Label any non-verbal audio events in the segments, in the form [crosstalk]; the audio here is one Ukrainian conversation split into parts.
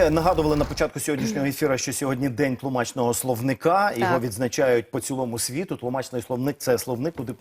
Ми нагадували на початку сьогоднішнього ефіру, що сьогодні день тлумачного словника. Його відзначають по цілому світу. Тлумачний словник це словник, куди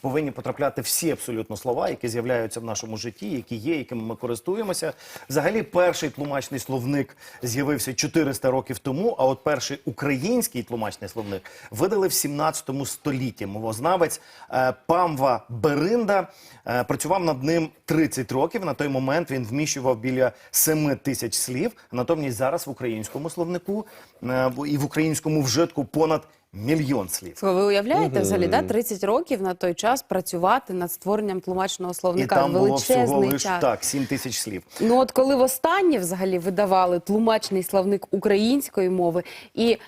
повинні потрапляти всі абсолютно слова, які з'являються в нашому житті, які є, якими ми користуємося. Взагалі, перший тлумачний словник з'явився 400 років тому. А от перший український тлумачний словник видали в 17 столітті. Мовознавець е, Памва Беринда е, працював над ним 30 років. На той момент він вміщував біля 7 тисяч слів. Натомість зараз в українському словнику е, і в українському вжитку понад мільйон слів. Ви уявляєте взагалі, да, 30 років на той час працювати над створенням тлумачного І словника там було величезний всього лиш час. так, 7 тисяч слів. Ну от коли востаннє взагалі видавали тлумачний словник української мови, і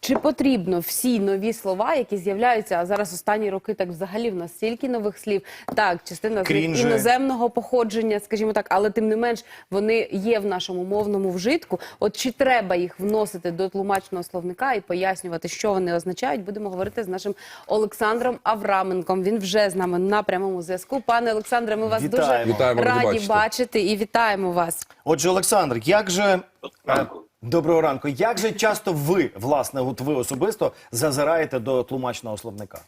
чи потрібно всі нові слова, які з'являються, а зараз останні роки так взагалі в нас стільки нових слів, так, частина з них іноземного походження, скажімо так, але тим не менш вони є в нашому мовному вжитку. От чи треба їх вносити до тлумачного словника і пояснювати, що вони означають, будемо говорити з нашим Олександром Авраменком. Він вже з нами на прямому зв'язку. Пане Олександре, ми вас Вітаємо. дуже Вітаємо, раді бачити і вітаємо вас. Отже, Олександр, як же е, доброго ранку? Як же часто ви, власне, от ви особисто зазираєте до тлумачного словника?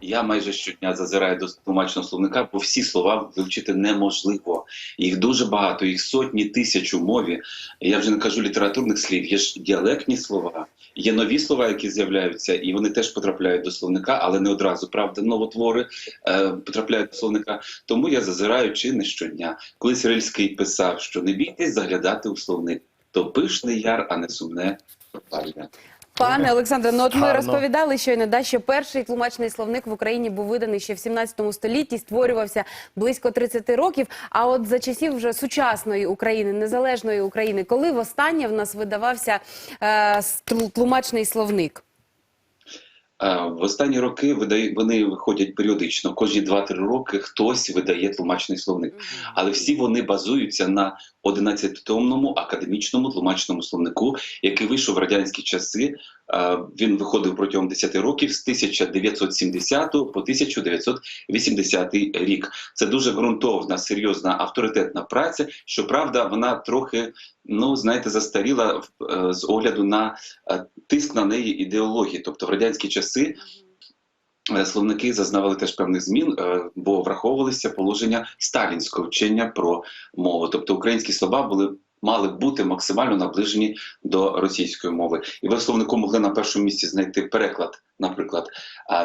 Я майже щодня зазираю до тлумачного словника, бо всі слова вивчити неможливо. Їх дуже багато, їх сотні тисяч у мові. Я вже не кажу літературних слів, є ж діалектні слова, є нові слова, які з'являються, і вони теж потрапляють до словника, але не одразу. Правда, новотвори е, потрапляють до словника. Тому я зазираю чи не щодня. Колись Рильський писав, що не бійтесь заглядати у словник, то пишний яр, а не сумне пропалення. Пане Олександре, ну от ми Гарно. розповідали щойно, да, що перший тлумачний словник в Україні був виданий ще в 17 столітті, створювався близько 30 років. А от за часів вже сучасної України, незалежної України, коли востаннє в нас видавався е, тлумачний словник? В останні роки вони виходять періодично. Кожні 2-3 роки хтось видає тлумачний словник. Але всі вони базуються на 11-томному академічному тлумачному словнику, який вийшов в радянські часи. Е, Він виходив протягом 10 років з 1970 по 1980 рік. Це дуже ґрунтовна, серйозна, авторитетна праця. Щоправда, вона трохи, ну знаєте, застаріла е, з огляду на е, тиск на неї ідеології. Тобто в радянські часи словники зазнавали теж певних змін, бо враховувалися положення сталінського вчення про мову. Тобто українські слова були. Мали бути максимально наближені до російської мови, і ви словнику могли на першому місці знайти переклад, наприклад,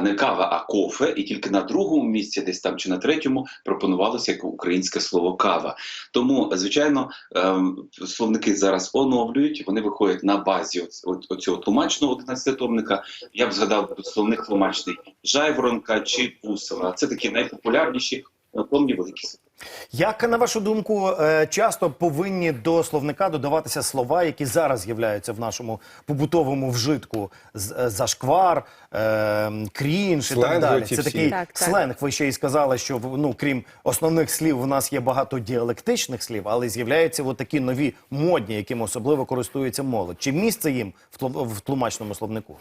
не кава, а кофе, і тільки на другому місці, десь там чи на третьому, пропонувалося як українське слово кава. Тому, звичайно, ем, словники зараз оновлюють. Вони виходять на базі оцього тлумачного 11-томника. Я б згадав словник тлумачний Жайворонка чи Бусова. Це такі найпопулярніші однотомні великі. Як на вашу думку, е, часто повинні до словника додаватися слова, які зараз з'являються в нашому побутовому вжитку? З- е, Зашквар, е, крінж і так далі. Це такий Так, так. сленг. Ви ще й сказали, що в- ну крім основних слів, у нас є багато діалектичних слів, але з'являються от такі нові модні, якими особливо користується молодь. Чи місце їм в тлумачному словнику?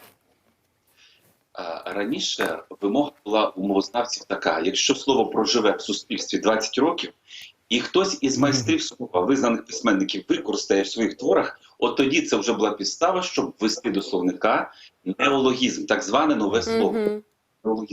Раніше вимога була у мовознавців така: якщо слово проживе в суспільстві 20 років, і хтось із майстрів слова, визнаних письменників, використає в своїх творах, от тоді це вже була підстава, щоб ввести до словника неологізм, так зване нове слово. Мгм.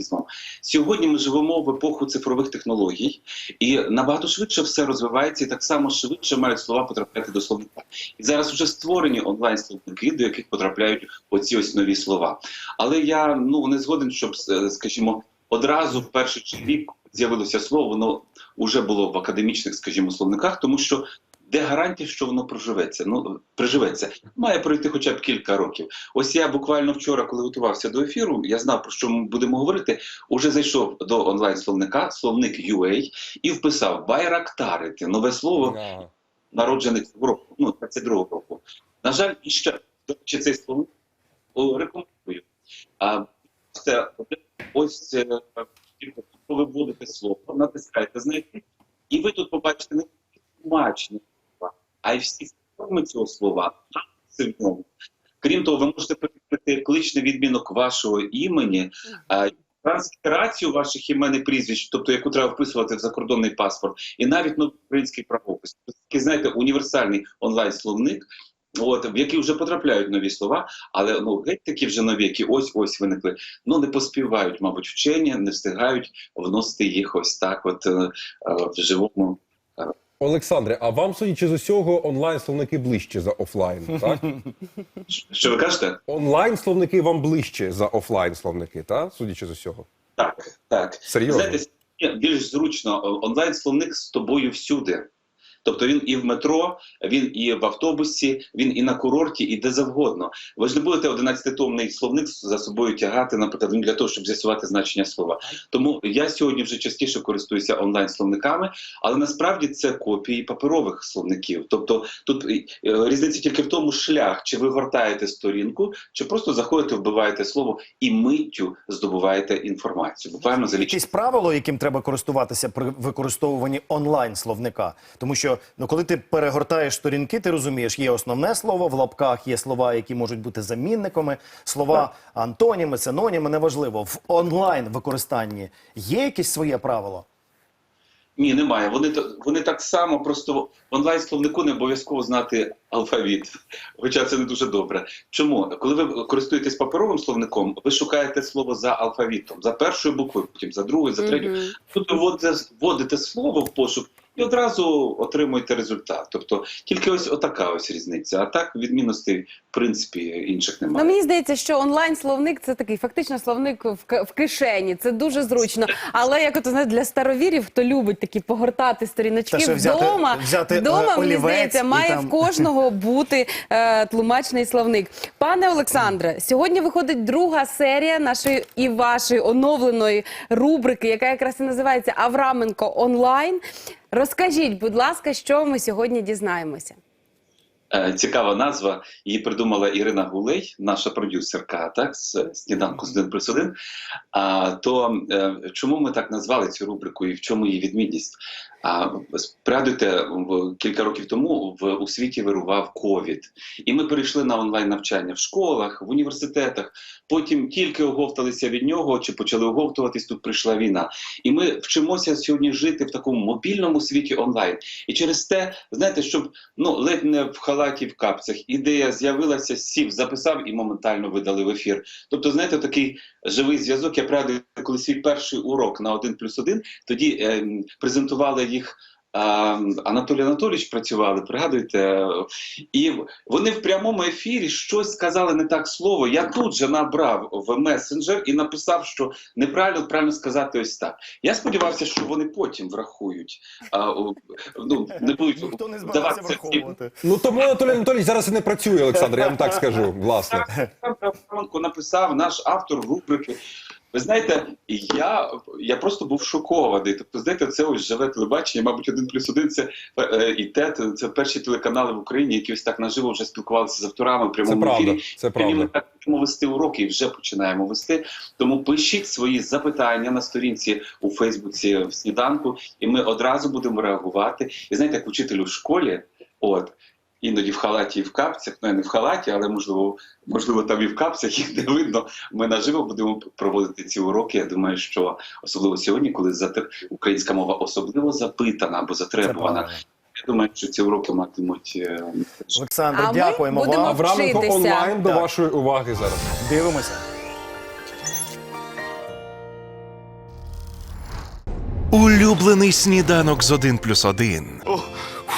Сьогодні ми живемо в епоху цифрових технологій, і набагато швидше все розвивається, і так само швидше мають слова потрапляти до словника. І зараз вже створені онлайн-словники, до яких потрапляють оці ось нові слова. Але я ну не згоден, щоб е, скажімо, одразу в перший рік з'явилося слово, воно вже було в академічних, скажімо, словниках, тому що. Де гарантія, що воно проживеться? Ну приживеться, має пройти хоча б кілька років. Ось я буквально вчора, коли готувався до ефіру, я знав про що ми будемо говорити. Уже зайшов до онлайн словника, словник UA, і вписав байрактарити, нове слово Ага. народжений цього року, ну 22-го року. На жаль, і ще речі, цей словник рекомендую. А це ось е, ви вводите слово, натискаєте знайти, і ви тут побачите не слова, а й всі форми цього слова, в ньому. Крім того, ви можете прикрити кличний відмінок вашого імені, а, транскрацію ваших імен і прізвищ, тобто яку треба вписувати в закордонний паспорт, і навіть новий український правопис. Такий, знаєте, універсальний онлайн-словник. От в який вже потрапляють нові слова, але ну геть такі вже нові, які ось ось виникли. Ну не поспівають, мабуть, вчені, не встигають вносити їх ось так, от е, е, в живому Олександре, а вам, судячи з усього, онлайн-словники ближче за офлайн, так? [laughs] Що ви кажете? Онлайн-словники вам ближче за офлайн-словники, так? Судячи з усього. Так, так. Серйозно? Знаєте, більш зручно онлайн-словник з тобою всюди. Тобто він і в метро, він і в автобусі, він і на курорті, і де завгодно. Ви ж не будете 11-томний словник за собою тягати, наприклад, для того, щоб з'ясувати значення слова. Тому я сьогодні вже частіше користуюся онлайн-словниками, але насправді це копії паперових словників. Тобто тут е, різниця тільки в тому шлях, чи ви гортаєте сторінку, чи просто заходите, вбиваєте слово і миттю здобуваєте інформацію. Буквально за лічені Якісь правило, яким треба користуватися при використовуванні онлайн словника, тому що ну коли ти перегортаєш сторінки, ти розумієш, є основне слово в лапках, є слова, які можуть бути замінниками, слова антоніми, синоніми, неважливо. В онлайн використанні є якесь своє правило. Ні, немає. Вони вони так само просто в онлайн словнику не обов'язково знати алфавіт. Хоча це не дуже добре. Чому? Коли ви користуєтесь паперовим словником, ви шукаєте слово за алфавітом, за першою буквою, потім за другою, за третьою. Мгм. Тут ви вводите, вводите слово в пошук і одразу отримуєте результат. Тобто тільки ось отака ось різниця. А так відмінностей в принципі інших Ну, немає. мені здається, що онлайн-словник це такий фактично словник в, к- в кишені. Це дуже зручно. Але як ото знаєте, для старовірів, хто любить такі погортати сторіночки Та взяти- вдома, взяти, е, вдома мені здається, має там- в кожного [laughs] бути е, тлумачний словник. Пане Олександре, сьогодні виходить друга серія нашої і вашої оновленої рубрики, яка якраз і називається Авраменко онлайн. Розкажіть, будь ласка, що ми сьогодні дізнаємося? Е, Цікава назва. Її придумала Ірина Гулей, наша продюсерка, так з сніданку з один плюс один. А то е, чому ми так назвали цю рубрику і в чому її відмінність? А пригадуйте, кілька років тому в у світі вирував ковід, і ми перейшли на онлайн навчання в школах, в університетах. Потім тільки оговталися від нього, чи почали оговтуватись. Тут прийшла війна. І ми вчимося сьогодні жити в такому мобільному світі онлайн. І через те, знаєте, щоб ну ледь не в халаті в капцях ідея з'явилася, сів, записав і моментально видали в ефір. Тобто, знаєте, такий живий зв'язок. Я пригадую, коли свій перший урок на 1 плюс 1, тоді ем, презентували їх. а, Анатолій Анатолійович працювали, пригадуєте, і вони в прямому ефірі щось сказали не так слово. Я тут же набрав в месенджер і написав, що неправильно правильно сказати ось так. Я сподівався, що вони потім врахують. А, ну, не будуть Ніхто не збирався враховувати. Ну тому Анатолій Анатолійович зараз і не працює, Олександр, я вам так скажу, власне. Написав наш автор рубрики. Ви знаєте, я, я просто був шокований. Тобто, знаєте, це ось живе телебачення, мабуть, один плюс один це е, і ТЕТ, це перші телеканали в Україні, які ось так наживо вже спілкувалися з авторами в Це прямому правда, ефірі. це Сьогодні Ми так будемо вести уроки і вже починаємо вести. Тому пишіть свої запитання на сторінці у Фейсбуці в сніданку, і ми одразу будемо реагувати. І знаєте, як учитель у школі, от. Іноді в халаті і в капцях, ну я не в халаті, але можливо, можливо, там і в капцях їх не видно. Ми наживо будемо проводити ці уроки. Я думаю, що особливо сьогодні, коли українська мова особливо запитана або затребувана. Я думаю, що ці уроки матимуть е, Олександр, А дякуємо вам. Авраменко вчитися. онлайн до Так. вашої уваги зараз. Дивимося. Улюблений сніданок з 1 плюс 1.